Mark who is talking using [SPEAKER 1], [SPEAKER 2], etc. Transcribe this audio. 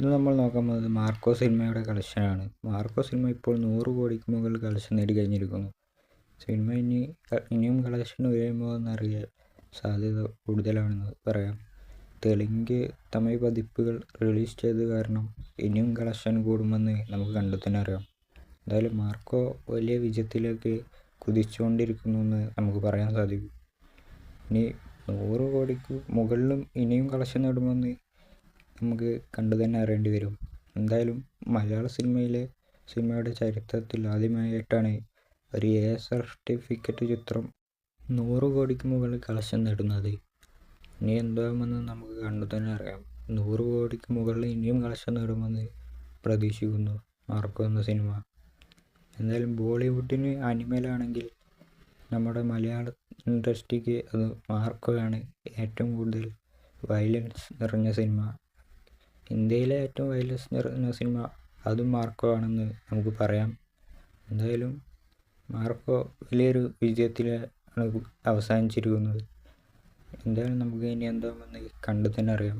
[SPEAKER 1] ഇന്ന് നമ്മൾ നോക്കാൻ പോകുന്നത് മാർക്കോ സിനിമയുടെ കളക്ഷനാണ്. മാർക്കോ സിനിമ ഇപ്പോൾ നൂറ് കോടിക്ക് മുകളിൽ കളക്ഷൻ നേടി കഴിഞ്ഞിരിക്കുന്നു. സിനിമ ഇനി ഇനിയും കളക്ഷൻ ഉയരുമോ എന്നറിയാൻ സാധ്യത കൂടുതലാണെന്ന് പറയാം. തെലുങ്ക് തമിഴ് പതിപ്പുകൾ റിലീസ് ചെയ്ത് കാരണം ഇനിയും കളക്ഷൻ കൂടുമെന്ന് നമുക്ക് കണ്ടെത്താൻ അറിയാം. എന്തായാലും മാർക്കോ വലിയ വിജയത്തിലേക്ക് കുതിച്ചുകൊണ്ടിരിക്കുന്നു എന്ന് നമുക്ക് പറയാൻ സാധിക്കും. ഇനി നൂറ് കോടിക്ക് മുകളിലും ഇനിയും കളക്ഷൻ നേടുമെന്ന് നമുക്ക് കണ്ടു തന്നെ അറിയേണ്ടി വരും. എന്തായാലും മലയാള സിനിമയിലെ സിനിമയുടെ ചരിത്രത്തിൽ ആദ്യമായിട്ടാണ് ഒരു എ സർട്ടിഫിക്കറ്റ് ചിത്രം നൂറ് കോടിക്ക് മുകളിൽ കളക്ഷൻ നേടുന്നത്. ഇനി എന്താകുമെന്ന് നമുക്ക് കണ്ടു തന്നെ അറിയാം. നൂറ് കോടിക്ക് മുകളിൽ ഇനിയും കളക്ഷൻ നേടുമെന്ന് പ്രതീക്ഷിക്കുന്നു മാർക്കോ എന്ന സിനിമ. എന്തായാലും ബോളിവുഡിന് അനിമലാണെങ്കിൽ നമ്മുടെ മലയാള ഇൻഡസ്ട്രിക്ക് അത് മാർക്കോയാണ് ഏറ്റവും കൂടുതൽ വയലൻസ് നിറഞ്ഞ സിനിമ. ഇന്ത്യയിലെ ഏറ്റവും നിറഞ്ഞ സിനിമ അതും മാർക്കോ ആണെന്ന് നമുക്ക് പറയാം. എന്തായാലും മാർക്കോ വലിയൊരു വിജയത്തിലാണ് അവസാനിച്ചിരിക്കുന്നത്. എന്തായാലും നമുക്ക് ഇനി എന്താണെന്ന് കണ്ടു തന്നെ അറിയാം.